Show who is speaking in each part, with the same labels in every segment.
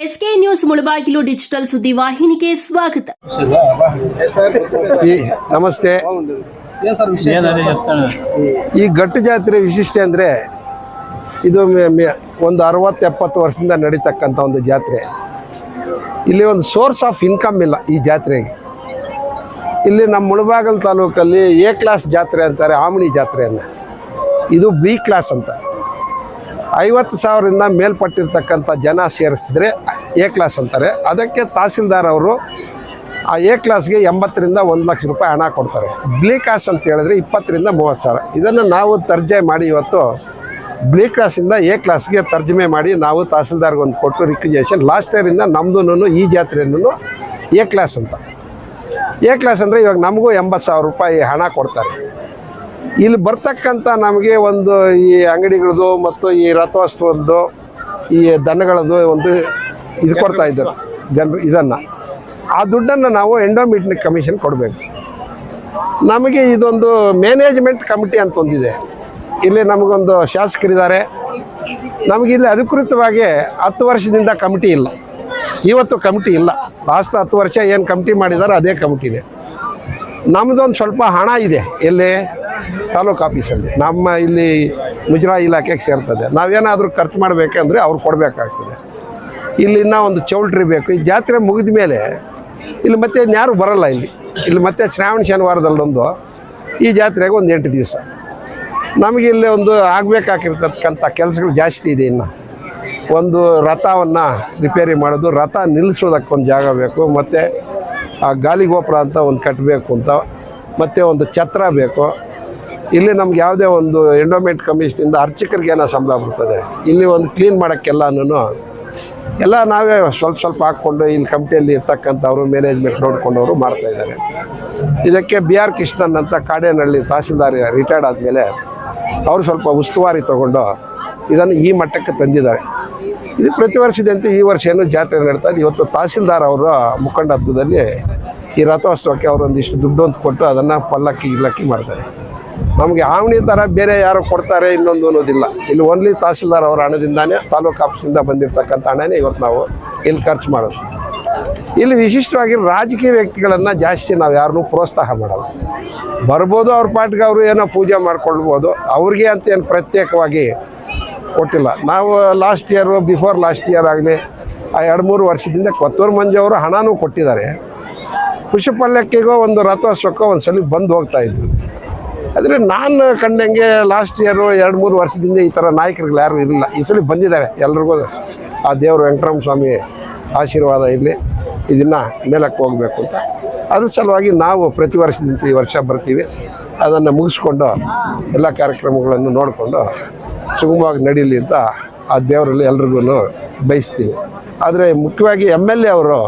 Speaker 1: SK news Mulbagal digital ಸುದ್ದಿ ವಾಹಿನಿಗೆ ಸ್ವಾಗತ.
Speaker 2: ಈ ನಮಸ್ತೆ. ಈ ಗಟ್ಟು ಜಾತ್ರೆ ವಿಶಿಷ್ಟ ಅಂದರೆ ಇದು ಮೆ- ಮೆ- ಒಂದು ಅರವತ್ತು ಎಪ್ಪತ್ತು ವರ್ಷದಿಂದ ನಡೀತಕ್ಕಂಥ ಒಂದು ಜಾತ್ರೆ. ಇಲ್ಲಿ ಒಂದು ಸೋರ್ಸ್ ಆಫ್ ಇನ್ಕಮ್ ಇಲ್ಲ ಈ ಜಾತ್ರೆಗೆ. ಇಲ್ಲಿ ನಮ್ಮ ಮುಳಬಾಗಲ್ ತಾಲೂಕಲ್ಲಿ ಎ ಕ್ಲಾಸ್ ಜಾತ್ರೆ ಅಂತಾರೆ ಆಮಣಿ ಜಾತ್ರೆಯನ್ನು ಇದು ಬಿ ಕ್ಲಾಸ್ ಅಂತ. ಐವತ್ತು ಸಾವಿರದಿಂದ ಮೇಲ್ಪಟ್ಟಿರ್ತಕ್ಕಂಥ ಜನ ಸೇರಿಸಿದ್ರೆ ಎ ಕ್ಲಾಸ್ ಅಂತಾರೆ. ಅದಕ್ಕೆ ತಹಸೀಲ್ದಾರ್ ಅವರು ಆ ಎ ಕ್ಲಾಸ್ಗೆ ಎಂಬತ್ತರಿಂದ ಒಂದು ಲಕ್ಷ ರೂಪಾಯಿ ಹಣ ಕೊಡ್ತಾರೆ. ಬ್ಲಿ ಕ್ಲಾಸ್ ಅಂತ ಹೇಳಿದ್ರೆ ಇಪ್ಪತ್ತರಿಂದ ಮೂವತ್ತು ಸಾವಿರ. ಇದನ್ನು ನಾವು ತರ್ಜೆ ಮಾಡಿ ಇವತ್ತು ಬ್ಲಿ ಕ್ಲಾಸಿಂದ ಎ ಕ್ಲಾಸ್ಗೆ ತರ್ಜಮೆ ಮಾಡಿ ನಾವು ತಹಸೀಲ್ದಾರ್ಗೆ ಒಂದು ಕೊಟ್ಟು ರಿಕ್ವಿಜೇಷನ್. ಲಾಸ್ಟ್ ಇಯರಿಂದ ನಮ್ಮದೂ ಈ ಜಾತ್ರೆಯನ್ನು ಎ ಕ್ಲಾಸ್ ಅಂತ. ಎ ಕ್ಲಾಸ್ ಅಂದರೆ ಇವಾಗ ನಮಗೂ ಎಂಬತ್ತು ಸಾವಿರ ರೂಪಾಯಿ ಹಣ ಕೊಡ್ತಾರೆ. ಇಲ್ಲಿ ಬರ್ತಕ್ಕಂಥ ನಮಗೆ ಒಂದು ಈ ಅಂಗಡಿಗಳದ್ದು ಮತ್ತು ಈ ರಥೋತ್ಸವದ್ದು ಈ ದನಗಳದ್ದು ಒಂದು ಇದು ಕೊಡ್ತಾ ಇದ್ದರು. ಜನರು ಇದನ್ನು. ಆ ದುಡ್ಡನ್ನು ನಾವು ಎಂಡೋಮಿಟ್ನ ಕಮಿಷನ್ ಕೊಡಬೇಕು. ನಮಗೆ ಇದೊಂದು ಮ್ಯಾನೇಜ್ಮೆಂಟ್ ಕಮಿಟಿ ಅಂತ ಒಂದಿದೆ. ಇಲ್ಲಿ ನಮಗೊಂದು ಶಾಸಕರಿದ್ದಾರೆ. ನಮಗೆ ಇಲ್ಲಿ ಅಧಿಕೃತವಾಗಿ ಹತ್ತು ವರ್ಷದಿಂದ ಕಮಿಟಿ ಇಲ್ಲ. ಇವತ್ತು ಕಮಿಟಿ ಇಲ್ಲ. ಲಾಸ್ಟ್ ಹತ್ತು ವರ್ಷ ಏನು ಕಮಿಟಿ ಮಾಡಿದಾರೋ ಅದೇ ಕಮಿಟಿನೇ ನಮ್ಮದೊಂದು ಸ್ವಲ್ಪ ಹಣ ಇದೆ. ಎಲ್ಲಿ ತಾಲೂಕು ಆಫೀಸಲ್ಲಿ. ನಮ್ಮ ಇಲ್ಲಿ ಮುಜರಾಯಿ ಇಲಾಖೆಗೆ ಸೇರ್ತದೆ. ನಾವೇನಾದರೂ ಖರ್ಚು ಮಾಡಬೇಕಂದ್ರೆ ಅವ್ರು ಕೊಡಬೇಕಾಗ್ತದೆ. ಇಲ್ಲಿ ಇನ್ನೂ ಒಂದು ಚೌಲ್ಟ್ರಿ ಬೇಕು. ಈ ಜಾತ್ರೆ ಮುಗಿದ ಮೇಲೆ ಇಲ್ಲಿ ಮತ್ತೆ ಯಾರು ಬರಲ್ಲ ಇಲ್ಲಿ. ಇಲ್ಲಿ ಮತ್ತೆ ಶ್ರಾವಣ ಶನಿವಾರದಲ್ಲೊಂದು ಈ ಜಾತ್ರೆಗೆ ಒಂದು ಎಂಟು ದಿವಸ. ನಮಗೆ ಇಲ್ಲಿ ಒಂದು ಆಗಬೇಕಾಗಿರ್ತಕ್ಕಂಥ ಕೆಲಸಗಳು ಜಾಸ್ತಿ ಇದೆ ಇನ್ನು. ಒಂದು ರಥವನ್ನು ರಿಪೇರಿ ಮಾಡೋದು, ರಥ ನಿಲ್ಲಿಸೋದಕ್ಕೊಂದು ಜಾಗ ಬೇಕು, ಮತ್ತು ಆ ಗಾಲಿಗೋಪುರ ಅಂತ ಒಂದು ಕಟ್ಟಬೇಕು ಅಂತ, ಮತ್ತು ಒಂದು ಛತ್ರ ಬೇಕು. ಇಲ್ಲಿ ನಮ್ಗೆ ಯಾವುದೇ ಒಂದು ಎಂಡೋಮೆಂಟ್ ಕಮಿಷನಿಂದ ಅರ್ಚಕರಿಗೆ ಏನೋ ಸಂಬಳ ಬರ್ತದೆ. ಇಲ್ಲಿ ಒಂದು ಕ್ಲೀನ್ ಮಾಡೋಕ್ಕೆಲ್ಲನೂ ಎಲ್ಲ ನಾವೇ ಸ್ವಲ್ಪ ಸ್ವಲ್ಪ ಹಾಕ್ಕೊಂಡು ಇಲ್ಲಿ ಕಮಿಟಿಯಲ್ಲಿ ಇರ್ತಕ್ಕಂಥವ್ರು ಮ್ಯಾನೇಜ್ಮೆಂಟ್ ನೋಡ್ಕೊಂಡವರು ಮಾಡ್ತಾಯಿದ್ದಾರೆ ಇದಕ್ಕೆ ಬಿ ಆರ್ ಕೃಷ್ಣನ್ ಅಂತ ಕಾಡೇನಹಳ್ಳಿ ತಹಸೀಲ್ದಾರ್ ರಿಟೈರ್ಡ್ ಆದಮೇಲೆ ಅವರು ಸ್ವಲ್ಪ ಉಸ್ತುವಾರಿ ತಗೊಂಡು ಇದನ್ನು ಈ ಮಟ್ಟಕ್ಕೆ ತಂದಿದ್ದಾರೆ. ಇದು ಪ್ರತಿ ವರ್ಷದಂತೆ ಈ ವರ್ಷ ಏನು ಜಾತ್ರೆ ನಡೀತಾ ಇದೆ. ಇವತ್ತು ತಹಸೀಲ್ದಾರ್ ಅವರ ಮುಖಂಡತ್ವದಲ್ಲಿ ಈ ರಥೋತ್ಸವಕ್ಕೆ ಅವರೊಂದಿಷ್ಟು ದುಡ್ಡು ಅಂತ ಕೊಟ್ಟು ಅದನ್ನು ಪಲ್ಲಕ್ಕಿ ಗಿಲ್ಲಕ್ಕಿ ಮಾಡ್ತಾರೆ. ನಮಗೆ ಆವಣಿ ಥರ ಬೇರೆ ಯಾರು ಕೊಡ್ತಾರೆ ಇನ್ನೊಂದು ಅನ್ನೋದಿಲ್ಲ. ಇಲ್ಲಿ ಓನ್ಲಿ ತಹಸೀಲ್ದಾರ್ ಅವರ ಹಣದಿಂದಾನೇ ತಾಲೂಕು ಆಫೀಸಿಂದ ಬಂದಿರತಕ್ಕಂಥ ಹಣನೇ ಇವತ್ತು ನಾವು ಇಲ್ಲಿ ಖರ್ಚು ಮಾಡೋದು. ಇಲ್ಲಿ ವಿಶಿಷ್ಟವಾಗಿ ರಾಜಕೀಯ ವ್ಯಕ್ತಿಗಳನ್ನು ಜಾಸ್ತಿ ನಾವು ಯಾರನ್ನೂ ಪ್ರೋತ್ಸಾಹ ಮಾಡಲ್ಲ. ಬರ್ಬೋದು ಅವ್ರ ಪಾಟ್ಗೆ ಅವರು ಏನೋ ಪೂಜೆ ಮಾಡ್ಕೊಳ್ಬೋದು, ಅವ್ರಿಗೆ ಅಂತ ಏನು ಪ್ರತ್ಯೇಕವಾಗಿ ಕೊಟ್ಟಿಲ್ಲ. ನಾವು last year before last year ಆಗಲಿ, ಆ ಎರಡು ಮೂರು ವರ್ಷದಿಂದ ಕೊತ್ತೂರು ಮಂಜು ಅವರು ಹಣನೂ ಕೊಟ್ಟಿದ್ದಾರೆ. ಪುಷ್ಪಲ್ಯಕ್ಕಿಗೋ ಒಂದು ರಥೋತ್ಸವಕ್ಕೋ ಒಂದು ಸಲ ಬಂದು ಹೋಗ್ತಾ ಇದ್ರು. ಆದರೆ ನಾನು ಕಂಡಂಗೆ ಲಾಸ್ಟ್ ಇಯರು ಎರಡು ಮೂರು ವರ್ಷದಿಂದ ಈ ಥರ ನಾಯಕರುಗಳು ಯಾರೂ ಇರಲಿಲ್ಲ. ಈ ಸಲ ಬಂದಿದ್ದಾರೆ. ಎಲ್ರಿಗೂ ಆ ದೇವರು ವೆಂಕಟರಾಮ ಸ್ವಾಮಿ ಆಶೀರ್ವಾದ ಇರಲಿ. ಇದನ್ನು ಮೇಲಕ್ಕೆ ಹೋಗಬೇಕು ಅಂತ. ಅದ್ರ ಸಲುವಾಗಿ ನಾವು ಪ್ರತಿ ವರ್ಷದಿಂದ ಈ ವರ್ಷ ಬರ್ತೀವಿ. ಅದನ್ನು ಮುಗಿಸ್ಕೊಂಡು ಎಲ್ಲ ಕಾರ್ಯಕ್ರಮಗಳನ್ನು ನೋಡಿಕೊಂಡು ಸುಗಮವಾಗಿ ನಡೀಲಿ ಅಂತ ಆ ದೇವರಲ್ಲಿ ಎಲ್ರಿಗೂ ಬಯಸ್ತೀನಿ. ಆದರೆ ಮುಖ್ಯವಾಗಿ ಎಂ ಎಲ್ ಎ ಅವರು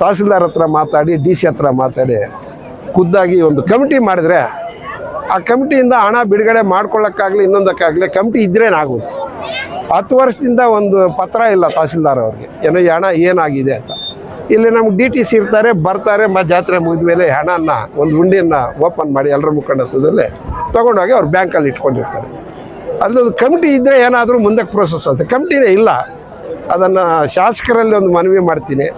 Speaker 2: ತಹಸೀಲ್ದಾರ್ ಹತ್ರ ಮಾತಾಡಿ, ಡಿ ಸಿ ಹತ್ರ ಮಾತಾಡಿ, ಖುದ್ದಾಗಿ ಒಂದು ಕಮಿಟಿ ಮಾಡಿದರೆ ಆ ಕಮಿಟಿಯಿಂದ ಹಣ ಬಿಡುಗಡೆ ಮಾಡ್ಕೊಳ್ಳೋಕ್ಕಾಗಲಿ ಇನ್ನೊಂದಕ್ಕಾಗಲಿ ಕಮಿಟಿ ಇದ್ರೇನಾಗೋದು ಹತ್ತು ವರ್ಷದಿಂದ ಒಂದು ಪತ್ರ ಇಲ್ಲ ತಹಸೀಲ್ದಾರ್ ಅವ್ರಿಗೆ. ಏನೋ ಹಣ ಏನಾಗಿದೆ ಅಂತ. ಇಲ್ಲಿ ನಮ್ಗೆ ಡಿ ಟಿ ಸಿ ಇರ್ತಾರೆ, ಬರ್ತಾರೆ, ಮ ಜಾತ್ರೆ ಮುಗಿದ ಮೇಲೆ ಹಣನ, ಒಂದು ಉಂಡಿಯನ್ನು ಓಪನ್ ಮಾಡಿ ಎಲ್ಲರ ಮುಖಂಡತ್ವದಲ್ಲಿ ತೊಗೊಂಡೋಗಿ ಅವ್ರು ಬ್ಯಾಂಕಲ್ಲಿ ಇಟ್ಕೊಂಡಿರ್ತಾರೆ. ಅಲ್ಲೊಂದು ಕಮಿಟಿ ಇದ್ದರೆ ಏನಾದರೂ ಮುಂದಕ್ಕೆ ಪ್ರೋಸೆಸ್ ಆಗುತ್ತೆ. ಕಮಿಟಿನೇ ಇಲ್ಲ. ಅದನ್ನು ಶಾಸಕರಲ್ಲಿ ಒಂದು ಮನವಿ ಮಾಡ್ತೀನಿ.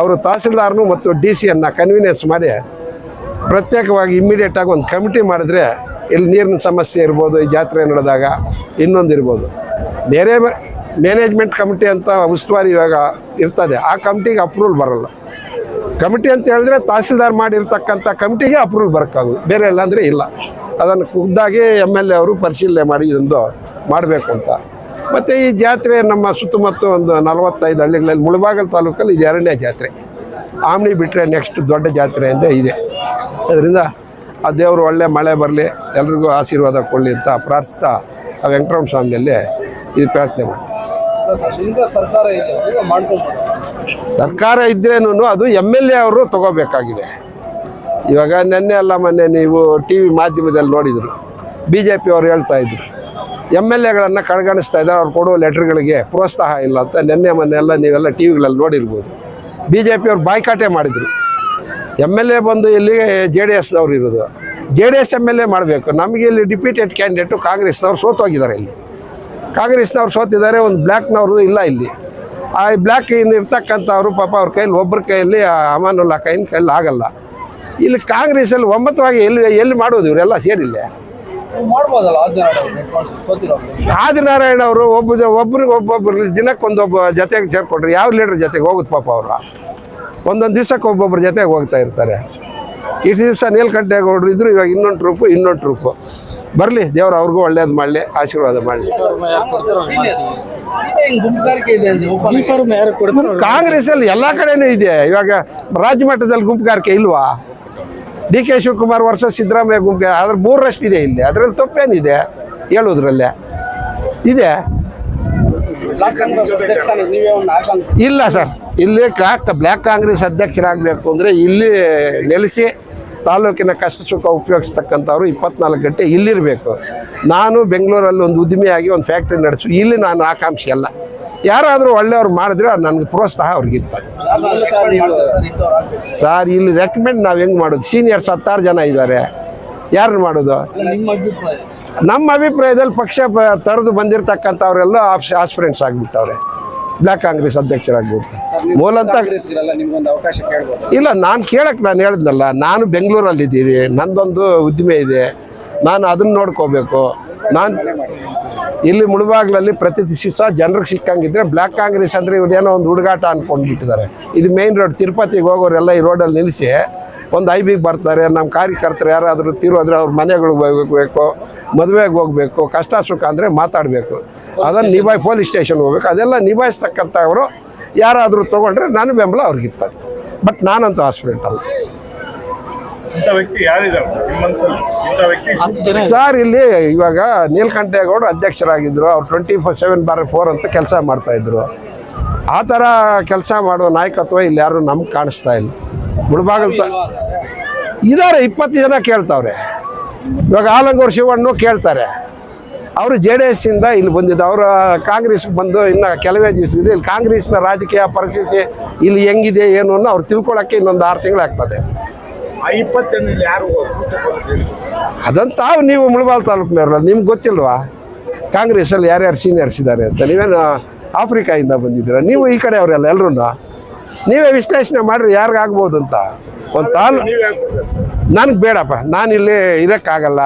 Speaker 2: ಅವರು ತಹಸೀಲ್ದಾರ್ನು ಮತ್ತು ಡಿ ಸಿಯನ್ನು ಕನ್ವೀನಿಯನ್ಸ್ ಮಾಡಿ ಪ್ರತ್ಯೇಕವಾಗಿ ಇಮ್ಮಿಡಿಯೇಟಾಗಿ ಒಂದು ಕಮಿಟಿ ಮಾಡಿದ್ರೆ ಇಲ್ಲಿ ನೀರಿನ ಸಮಸ್ಯೆ ಇರ್ಬೋದು, ಈ ಜಾತ್ರೆ ನಡೆದಾಗ ಇನ್ನೊಂದು ಇರ್ಬೋದು. ಬೇರೆ ಮ್ಯಾನೇಜ್ಮೆಂಟ್ ಕಮಿಟಿ ಅಂತ ಉಸ್ತುವಾರಿ ಇವಾಗ ಇರ್ತದೆ. ಆ ಕಮಿಟಿಗೆ ಅಪ್ರೂವಲ್ ಬರಲ್ಲ. ಕಮಿಟಿ ಅಂತ ಹೇಳಿದ್ರೆ ತಹಸೀಲ್ದಾರ್ ಮಾಡಿರ್ತಕ್ಕಂಥ ಕಮಿಟಿಗೆ ಅಪ್ರೂವಲ್ ಬರೋಕ್ಕಾಗೋದು. ಬೇರೆ ಎಲ್ಲ ಅಂದರೆ ಇಲ್ಲ. ಅದನ್ನು ಖುದ್ದಾಗಿ ಎಂ ಎಲ್ ಎ ಅವರು ಪರಿಶೀಲನೆ ಮಾಡಿ ಇದೊಂದು ಮಾಡಬೇಕು ಅಂತ. ಮತ್ತು ಈ ಜಾತ್ರೆ ನಮ್ಮ ಸುತ್ತಮುತ್ತ ಒಂದು ನಲವತ್ತೈದು ಹಳ್ಳಿಗಳಲ್ಲಿ ಮುಳಬಾಗಲ್ ತಾಲೂಕಲ್ಲಿ ಇದು ಎರಡನೇ ಜಾತ್ರೆ. ಆಮ್ನಿ ಬಿಟ್ಟರೆ ನೆಕ್ಸ್ಟ್ ದೊಡ್ಡ ಜಾತ್ರೆ ಅಂತ ಇದೆ. ಅದರಿಂದ ಆ ದೇವರು ಒಳ್ಳೆ ಮಳೆ ಬರಲಿ ಎಲ್ರಿಗೂ ಆಶೀರ್ವಾದ ಕೊಡಲಿ ಅಂತ ಪ್ರಾರ್ಥಿಸ್ತಾ ಆ ವೆಂಕಟರಮಣ ಸ್ವಾಮಿಯಲ್ಲಿ ಇದು ಪ್ರಾರ್ಥನೆ ಮಾಡ್ತೀನಿ
Speaker 3: ಸರ್ಕಾರ
Speaker 2: ಇದ್ರೇನು ಅದು ಎಂ ಎಲ್ ಎ ಅವರು ತಗೋಬೇಕಾಗಿದೆ. ಇವಾಗ ನೆನ್ನೆ ಅಲ್ಲ ಮೊನ್ನೆ ನೀವು ಟಿ ವಿ ಮಾಧ್ಯಮದಲ್ಲಿ ನೋಡಿದರು. ಬಿ ಜೆ ಪಿ ಅವರು ಹೇಳ್ತಾ ಇದ್ರು. ಎಂ ಎಲ್ ಎಗಳನ್ನು ಕಡೆಗಣಿಸ್ತಾ ಇದ್ದಾರೆ ಅವ್ರು ಕೊಡುವ ಲೆಟ್ರ್ಗಳಿಗೆ ಪ್ರೋತ್ಸಾಹ ಇಲ್ಲ ಅಂತ ನಿನ್ನೆ ಮೊನ್ನೆ ಎಲ್ಲ ನೀವೆಲ್ಲ ಟಿ ವಿಗಳಲ್ಲಿ ನೋಡಿರ್ಬೋದು. ಬಿ ಜೆ ಪಿಯವ್ರು ಬಾಯ್ಕಾಟೆ ಮಾಡಿದರು. ಎಂ ಎಲ್ ಎ ಬಂದು ಇಲ್ಲಿ ಜೆ ಡಿ ಎಸ್ನವ್ರು ಇರೋದು? J D S M L A ಮಾಡಬೇಕು. ನಮಗೆ ಇಲ್ಲಿ ಡಿಪ್ಯೂಟೆಡ್ ಕ್ಯಾಂಡಿಡೇಟು ಕಾಂಗ್ರೆಸ್ನವ್ರು ಸೋತೋಗಿದ್ದಾರೆ ಇಲ್ಲಿ. ಕಾಂಗ್ರೆಸ್ನವ್ರು ಸೋತಿದ್ದಾರೆ ಒಂದು ಬ್ಲ್ಯಾಕ್ನವ್ರದ್ದು ಇಲ್ಲ ಇಲ್ಲಿ. ಆ ಬ್ಲ್ಯಾಕ್ ಇಂದ ಇರ್ತಕ್ಕಂಥವ್ರು ಪಾಪ ಅವ್ರ ಕೈಯಲ್ಲಿ ಒಬ್ಬರ ಕೈಯಲ್ಲಿ ಅಮಾನುಲ್ಲಾ ಕೈನ ಕೈಯಲ್ಲಿ ಆಗಲ್ಲ. ಇಲ್ಲಿ ಕಾಂಗ್ರೆಸಲ್ಲಿ ಒಮ್ಮತವಾಗಿ ಎಲ್ಲಿ ಎಲ್ಲಿ ಮಾಡೋದು ಇವರೆಲ್ಲ ಸೇರಿಲ್ಲ. ಆದಿನಾರಾಯಣ ಅವರು ಒಬ್ಬ ಒಬ್ಬರಿಗೆ ಒಬ್ಬೊಬ್ಬರು ದಿನಕ್ಕೊಂದೊಬ್ಬ ಜೊತೆಗೆ ಸೇರ್ಕೊಂಡ್ರೆ. ಯಾವ ಲೀಡರ್ ಜೊತೆಗೆ ಹೋಗುತ್ತೆ ಪಾಪ ಅವರು? ಒಂದೊಂದು ದಿವ್ಸಕ್ಕೆ ಒಬ್ಬೊಬ್ಬರ ಜೊತೆಗೆ ಹೋಗ್ತಾ ಇರ್ತಾರೆ. ಇಷ್ಟು ದಿವಸ ನೀಲಕಂಠೇಗೌಡರು ಇದ್ರು, ಇವಾಗ ಇನ್ನೊಂದು ಟ್ರೂಪು ಇನ್ನೊಂದು ಟ್ರೂಪು ಬರಲಿ, ದೇವ್ರು ಅವ್ರಿಗೂ ಒಳ್ಳೇದು ಮಾಡಲಿ, ಆಶೀರ್ವಾದ ಮಾಡಲಿ. ಕಾಂಗ್ರೆಸ್ಸಲ್ಲಿ ಎಲ್ಲ ಕಡೆನೂ ಇದೆ. ಇವಾಗ ರಾಜ್ಯ ಮಟ್ಟದಲ್ಲಿ ಗುಂಪುಗಾರಿಕೆ ಇಲ್ವಾ? ಡಿ ಕೆ ಶಿವಕುಮಾರ್ ವರ್ಷ ಸಿದ್ದರಾಮಯ್ಯ ಗುಂಪು ಅದ್ರ ಮೂರರಷ್ಟಿದೆ ಇಲ್ಲಿ. ಅದರಲ್ಲಿ ತಪ್ಪೇನಿದೆ ಹೇಳೋದ್ರಲ್ಲೇ. ಇದೆ. ಇಲ್ಲ ಸರ್. ಇಲ್ಲಿ ಕಾಕ್ ಬ್ಲ್ಯಾಕ್ ಕಾಂಗ್ರೆಸ್ ಅಧ್ಯಕ್ಷರಾಗಬೇಕು ಅಂದರೆ ಇಲ್ಲಿ ನೆಲೆಸಿ ತಾಲೂಕಿನ ಕಷ್ಟ ಸುಖ ಉಪಯೋಗಿಸ್ತಕ್ಕಂಥವ್ರು ಇಪ್ಪತ್ನಾಲ್ಕು ಗಂಟೆ ಇಲ್ಲಿರಬೇಕು. ನಾನು ಬೆಂಗಳೂರಲ್ಲಿ ಒಂದು ಉದ್ಯಮಿಯಾಗಿ ಒಂದು ಫ್ಯಾಕ್ಟ್ರಿ ನಡೆಸಿ, ಇಲ್ಲಿ ನಾನು ಆಕಾಂಕ್ಷಿ ಅಲ್ಲ. ಯಾರಾದರೂ ಒಳ್ಳೆಯವ್ರು ಮಾಡಿದ್ರೆ ಅದು ನನಗೆ ಪ್ರೋತ್ಸಾಹ ಅವ್ರಿಗೆ
Speaker 3: ಸರ್,
Speaker 2: ಇಲ್ಲಿ ರೆಕಮೆಂಡ್ ನಾವು ಹೆಂಗೆ ಮಾಡೋದು? ಸೀನಿಯರ್ಸ್ ಹತ್ತಾರು ಜನ ಇದ್ದಾರೆ. ಯಾರನ್ನು ಮಾಡೋದು?
Speaker 3: ನಿಮ್ಮ ಅಭಿಪ್ರಾಯ
Speaker 2: ನಮ್ಮ ಅಭಿಪ್ರಾಯದಲ್ಲಿ ಪಕ್ಷ ತರೆದು ಬಂದಿರತಕ್ಕಂಥವ್ರೆಲ್ಲ ಆಸ್ಪಿರೆಂಟ್ಸ್ ಆಗಿಬಿಟ್ಟವ್ರೆ. ಬ್ಲ್ಯಾಕ್ ಕಾಂಗ್ರೆಸ್ ಅಧ್ಯಕ್ಷರಾಗ್ಬಿಡ್ತಾರೆ ಮೂಲಂತ ಇಲ್ಲ ನಾನು ಕೇಳಕ್ಕೆ ನಾನು ಹೇಳಿದ್ನಲ್ಲ ನಾನು ಬೆಂಗಳೂರಲ್ಲಿದ್ದೀವಿ ನಂದೊಂದು ಉದ್ದಿಮೆ ಇದೆ ನಾನು ಅದನ್ನು ನೋಡ್ಕೋಬೇಕು. ನಾನು ಇಲ್ಲಿ ಮುಳುಬಾಗ್ಲಲ್ಲಿ ಪ್ರತಿ ದಿವಸ ಜನರಿಗೆ ಸಿಕ್ಕಂಗಿದ್ರೆ ಬ್ಲ್ಯಾಕ್ ಕಾಂಗ್ರೆಸ್ ಅಂದರೆ ಇವ್ರೇನೋ ಒಂದು ಹುಡುಗಾಟ ಅಂದ್ಕೊಂಡ್ಬಿಟ್ಟಿದ್ದಾರೆ ಇದು ಮೇನ್ ರೋಡ್ ತಿರುಪತಿಗೆ ಹೋಗೋರೆಲ್ಲ ಈ ರೋಡಲ್ಲಿ ನಿಲ್ಲಿಸಿ ಒಂದು ಐ ಬಿಗೆ ಬರ್ತಾರೆ ನಮ್ಮ ಕಾರ್ಯಕರ್ತರು ಯಾರಾದರೂ ತೀರೋದ್ರೆ ಅವ್ರ ಮನೆಗಳಿಗೆ ಹೋಗ್ಬೇಕು, ಮದುವೆಗೆ ಹೋಗಬೇಕು, ಕಷ್ಟ ಸುಖ ಅಂದರೆ ಮಾತಾಡಬೇಕು. ಅದನ್ನು ನಿಭಾಯಿ ಪೊಲೀಸ್ ಸ್ಟೇಷನ್ ಹೋಗ್ಬೇಕು. ಅದೆಲ್ಲ ನಿಭಾಯಿಸ್ತಕ್ಕಂಥವ್ರು ಯಾರಾದರೂ ತೊಗೊಂಡ್ರೆ ನಾನು ಬೆಂಬಲ ಅವ್ರಿಗೆ ಇರ್ತದೆ. ಬಟ್ ನಾನಂತೂ ಹಾಸ್ಪಿಟಲ್
Speaker 4: ಇಂಥ ವ್ಯಕ್ತಿ ಯಾರಿದ್ದಾರೆ ಸರ್? ನಿಮ್ಮ ಮನಸ್ಸಲ್ಲಿ ಇಂಥ ವ್ಯಕ್ತಿ
Speaker 2: ಸರ್ ಇಲ್ಲಿ ಇವಾಗ ನೀಲಕಂಠೇಗೌಡ ಅಧ್ಯಕ್ಷರಾಗಿದ್ದರು ಅವ್ರು twenty four seven bar four ಅಂತ ಕೆಲಸ ಮಾಡ್ತಾಯಿದ್ರು ಆ ಥರ ಕೆಲಸ ಮಾಡುವ ನಾಯಕತ್ವ ಇಲ್ಲಿ ಯಾರು ನಮ್ಗೆ ಕಾಣಿಸ್ತಾ ಇಲ್ಲ. ಮುಳುಬಾಗಲ್ ಇದಾರೆ ಇದ್ದಾರೆ ಇಪ್ಪತ್ತು ಜನ ಕೇಳ್ತಾವ್ರೆ. ಇವಾಗ ಆಲಂಗೂರು ಶಿವಣ್ಣು ಕೇಳ್ತಾರೆ. ಅವರು ಜೆ ಡಿ ಎಸ್ಸಿಂದ ಇಲ್ಲಿ ಬಂದಿದ್ದು. ಅವರು ಕಾಂಗ್ರೆಸ್ಗೆ ಬಂದು ಇನ್ನು ಕೆಲವೇ ದಿವಸದಿಂದ ಇಲ್ಲಿ ಕಾಂಗ್ರೆಸ್ನ ರಾಜಕೀಯ ಪರಿಸ್ಥಿತಿ ಇಲ್ಲಿ ಹೆಂಗಿದೆ ಏನು ಅನ್ನೋ ಅವ್ರು ತಿಳ್ಕೊಳ್ಳೋಕ್ಕೆ ಇನ್ನೊಂದು ಆರು ತಿಂಗಳಾಗ್ತದೆ.
Speaker 4: ಆ ಯಾರು ಸೂಟ ಬರುತ್ತೆ
Speaker 2: ತಾವು ನೀವು ಮುಳಬಾಲ್ ತಾಲೂಕಿನವ್ರಲ್ಲ ನಿಮ್ಗೆ ಗೊತ್ತಿಲ್ವಾ? ಕಾಂಗ್ರೆಸ್ಸಲ್ಲಿ ಯಾರ್ಯಾರು ಸೀನಿಯರ್ಸ್ ಇದ್ದಾರೆ ಅಂತ ನೀವೇನು ಆಫ್ರಿಕಾಯಿಂದ ಬಂದಿದ್ದೀರ? ನೀವು ಈ ಕಡೆ ಅವರೆಲ್ಲ ಎಲ್ಲರೂ ನೀವೇ ವಿಶ್ಲೇಷಣೆ ಮಾಡ್ರಿ ಯಾರಿಗಾಗ್ಬೋದು ಅಂತ. ಒಂದು ತಾಲ್ ನನಗೆ ಬೇಡಪ್ಪ ನಾನಿಲ್ಲಿ ಇರೋಕ್ಕಾಗಲ್ಲ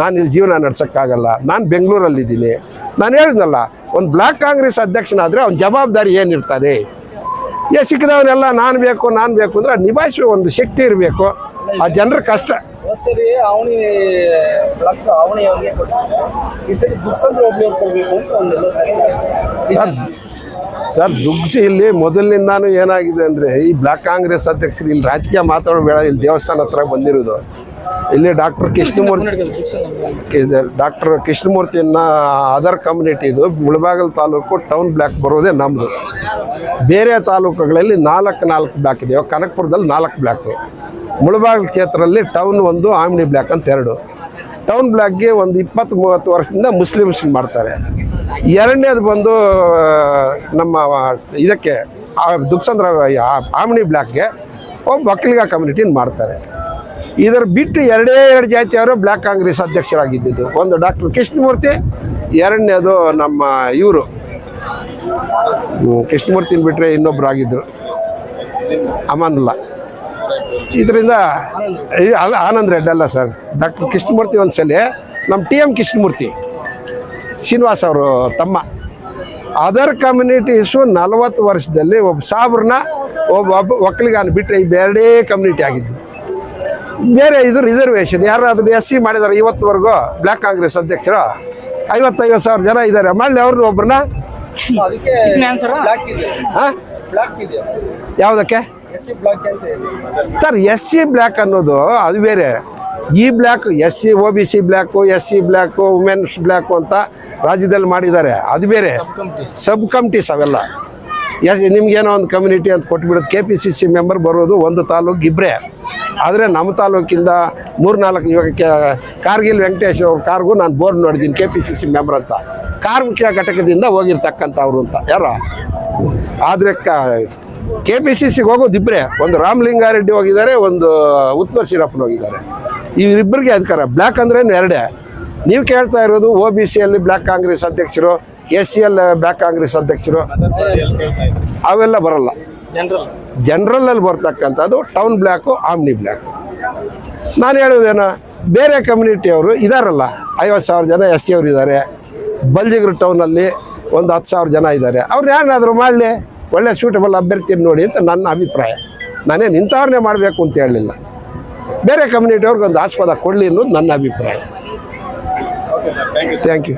Speaker 2: ನಾನು ಇಲ್ಲಿ ಜೀವನ ನಡ್ಸೋಕ್ಕಾಗಲ್ಲ ನಾನು ಬೆಂಗಳೂರಲ್ಲಿದ್ದೀನಿ. ನಾನು ಹೇಳಿದ್ನಲ್ಲ ಒಂದು ಬ್ಲಾಕ್ ಕಾಂಗ್ರೆಸ್ ಅಧ್ಯಕ್ಷನಾದರೆ ಅವ್ನ ಜವಾಬ್ದಾರಿ ಏನಿರ್ತದೆ? ಏ ಸಿಕ್ಕಿದವರೆಲ್ಲ ನಾನು ಬೇಕು ನಾನು ಬೇಕು ಅಂದರೆ ನಿಭಾಯಿಸುವ ಒಂದು ಶಕ್ತಿ ಇರಬೇಕು. ಆ ಜನರ ಕಷ್ಟ.
Speaker 3: ಸರಿ ಅವನಿ ಬ್ಲಾಕ್ ಅವನಿ ಅವ್ರಿಗೆ ಕೊಟ್ಟಿದ್ದಾರೆ. ಈ ಸರಿ ಕೊಡ್ಬೇಕು ಅಂತ ಒಂದೆಲ್ಲ ಚರ್ಚೆ.
Speaker 2: ಸರ್ ದುಗ್ಸಿ ಇಲ್ಲಿ ಮೊದಲಿನಿಂದಾನು ಏನಾಗಿದೆ ಅಂದರೆ ಈ ಬ್ಲಾಕ್ ಕಾಂಗ್ರೆಸ್ ಅಧ್ಯಕ್ಷರು ಇಲ್ಲಿ ರಾಜಕೀಯ ಮಾತಾಡೋ ಬೇಡ ಇಲ್ಲಿ ದೇವಸ್ಥಾನ ಹತ್ರ ಬಂದಿರೋದು. ಇಲ್ಲಿ ಡಾಕ್ಟರ್ ಕೃಷ್ಣಮೂರ್ತಿ ಡಾಕ್ಟರ್ ಕೃಷ್ಣಮೂರ್ತಿಯನ್ನ ಅದರ್ ಕಮ್ಯುನಿಟಿದು ಮುಳಬಾಗಲ್ ತಾಲೂಕು ಟೌನ್ ಬ್ಲಾಕ್ ಬರೋದೇ ನಮ್ಮದು ಬೇರೆ ತಾಲೂಕುಗಳಲ್ಲಿ ನಾಲ್ಕು ನಾಲ್ಕು ಬ್ಲಾಕ್ ಇದೆಯೋ ಕನಕಪುರದಲ್ಲಿ ನಾಲ್ಕು ಬ್ಲಾಕು. ಮುಳಬಾಗಲ್ ಕ್ಷೇತ್ರದಲ್ಲಿ ಟೌನ್ ಒಂದು ಆಮ್ನಿ ಬ್ಲಾಕ್ ಅಂತ ಎರಡು. ಟೌನ್ ಬ್ಲಾಕ್ಗೆ ಒಂದು ಇಪ್ಪತ್ತು ಮೂವತ್ತು ವರ್ಷದಿಂದ ಮುಸ್ಲಿಮ್ಸ್ ಮಾಡ್ತಾರೆ. ಎರಡನೇದು ಬಂದು ನಮ್ಮ ಇದಕ್ಕೆ ಆ ದುಕ್ಸಂದ್ರ ಆಮ್ನಿ ಬ್ಲಾಕ್ಗೆ ಒಬ್ಬ ಒಕ್ಕಲಿಗ ಕಮ್ಯುನಿಟಿನ ಮಾಡ್ತಾರೆ. ಇದರ ಬಿಟ್ಟು ಎರಡೇ ಎರಡು ಜಾತಿಯವರು ಬ್ಲ್ಯಾಕ್ ಕಾಂಗ್ರೆಸ್ ಅಧ್ಯಕ್ಷರಾಗಿದ್ದಿದ್ದು. ಒಂದು ಡಾಕ್ಟರ್ ಕೃಷ್ಣಮೂರ್ತಿ, ಎರಡನೇದು ನಮ್ಮ ಇವರು. ಕೃಷ್ಣಮೂರ್ತಿನ ಬಿಟ್ಟರೆ ಇನ್ನೊಬ್ರು ಆಗಿದ್ದರು ಅಮಾನುಲ್ಲಾ. ಇದರಿಂದ ಅಲ್ಲ ಆನಂದ್ ರೆಡ್ಡಿ ಅಲ್ಲ ಸರ್. ಡಾಕ್ಟರ್ ಕೃಷ್ಣಮೂರ್ತಿ ಒಂದ್ಸಲಿ ನಮ್ಮ ಟಿ ಎಂ ಕೃಷ್ಣಮೂರ್ತಿ, ಶ್ರೀನಿವಾಸ್ ಅವರು ತಮ್ಮ. ಅದರ್ ಕಮ್ಯುನಿಟೀಸು ನಲವತ್ತು ವರ್ಷದಲ್ಲಿ ಒಬ್ಬ ಸಾಬ್ರನ್ನ ಒಬ್ಬ ಒಬ್ಬ ಒಕ್ಕಲಿಗಾನ ಬಿಟ್ಟರೆ ಎರಡೇ ಕಮ್ಯುನಿಟಿ ಆಗಿದ್ದು. ಬೇರೆ ಇದು ರಿಸರ್ವೇಷನ್ ಯಾರಾದರೂ ಎಸ್ ಸಿ ಮಾಡಿದ್ದಾರೆ ಇವತ್ತುವರೆಗೂ ಬ್ಲ್ಯಾಕ್ ಕಾಂಗ್ರೆಸ್ ಅಧ್ಯಕ್ಷರು. ಐವತ್ತೈವತ್ತು ಸಾವಿರ ಜನ ಇದ್ದಾರೆ. ಮಳೆ ಅವ್ರನ್ನ ಒಬ್ಬರನ್ನ
Speaker 3: ಅದಕ್ಕೆ ಬ್ಲಾಕ್ ಇದೆ.
Speaker 2: ಹಾಂ
Speaker 3: ಬ್ಲಾಕ್ ಇದೆ.
Speaker 2: ಯಾವುದಕ್ಕೆ?
Speaker 3: ಎಸ್ ಸಿ ಬ್ಲಾಕ್ ಅಂತ
Speaker 2: ಸರ್ ಎಸ್ ಸಿ ಬ್ಲ್ಯಾಕ್ ಅನ್ನೋದು ಅದು ಬೇರೆ. ಈ block S C O B C block S C block women's block ಅಂತ ರಾಜ್ಯದಲ್ಲಿ ಮಾಡಿದ್ದಾರೆ. ಅದು ಬೇರೆ. ಸಬ್ ಕಮಿಟೀಸ್ ಅವೆಲ್ಲ. ಎಸ್ ನಿಮ್ಗೇನೋ ಒಂದು ಕಮ್ಯುನಿಟಿ ಅಂತ ಕೊಟ್ಬಿಡೋದು. K P C C member ಬರೋದು ಒಂದು ತಾಲೂಕು ಇಬ್ಬರೇ ಆದರೆ ನಮ್ಮ ತಾಲೂಕಿಂದ ಮೂರು ನಾಲ್ಕು ಇವಾಗ ಕೆ- ಕಾರ್ಗಿಲ್ ವೆಂಕಟೇಶ್ ಅವ್ರ ಕಾರ್ಗೂ ನಾನು ಬೋರ್ಡ್ ನೋಡಿದ್ದೀನಿ K P C C member ಅಂತ. ಕಾರ್ಮಿಕ ಘಟಕದಿಂದ ಹೋಗಿರ್ತಕ್ಕಂಥವ್ರು ಅಂತ, ಯಾರ? ಆದರೆ ಕೆ ಪಿ ಸಿ ಸಿಗೆ ಹೋಗೋದು ಇಬ್ಬರೇ ಒಂದು ರಾಮಲಿಂಗಾರೆಡ್ಡಿ ಹೋಗಿದ್ದಾರೆ, ಒಂದು ಉತ್ತರ ಶಿರಪ್ಪನ ಹೋಗಿದ್ದಾರೆ. ಇವರಿಬ್ಬರಿಗೆ ಅಧಿಕಾರ ಬ್ಲ್ಯಾಕ್ ಅಂದ್ರೆ ಎರಡೇ. ನೀವು ಕೇಳ್ತಾ ಇರೋದು ಒ ಬಿ ಸಿಯಲ್ಲಿ ಬ್ಲ್ಯಾಕ್ ಕಾಂಗ್ರೆಸ್ ಅಧ್ಯಕ್ಷರು S C L block Congress ಅಧ್ಯಕ್ಷರು, ಅವೆಲ್ಲ ಬರಲ್ಲ.
Speaker 3: ಜನರಲ್
Speaker 2: ಜನರಲಲ್ಲಿ ಬರ್ತಕ್ಕಂಥದ್ದು ಟೌನ್ ಬ್ಲ್ಯಾಕು ಆಮ್ನಿ ಬ್ಲ್ಯಾಕು ನಾನು ಹೇಳೋದೇನು ಬೇರೆ ಕಮ್ಯುನಿಟಿಯವರು ಇದಾರಲ್ಲ ಐವತ್ತು ಸಾವಿರ ಜನ ಎಸ್ ಸಿ ಅವರು ಇದ್ದಾರೆ ಬಲ್ಜಿಗ್ರ ಟೌನಲ್ಲಿ ಒಂದು ಹತ್ತು ಸಾವಿರ ಜನ ಇದ್ದಾರೆ ಅವ್ರು ಯಾರನ್ನಾದರೂ ಮಾಡಲಿ ಒಳ್ಳೆ ಸೂಟಬಲ್ ಅಭ್ಯರ್ಥಿನ ನೋಡಿ ಅಂತ ನನ್ನ ಅಭಿಪ್ರಾಯ. ನಾನೇನು ಇಂಥವ್ರನ್ನೇ ಮಾಡಬೇಕು ಅಂತ ಹೇಳಲಿಲ್ಲ. ಬೇರೆ ಕಮ್ಯುನಿಟಿಯವ್ರಿಗೆ ಒಂದು ಆಸ್ಪದ ಕೊಡಲಿ ಅನ್ನೋದು ನನ್ನ ಅಭಿಪ್ರಾಯ. Thank you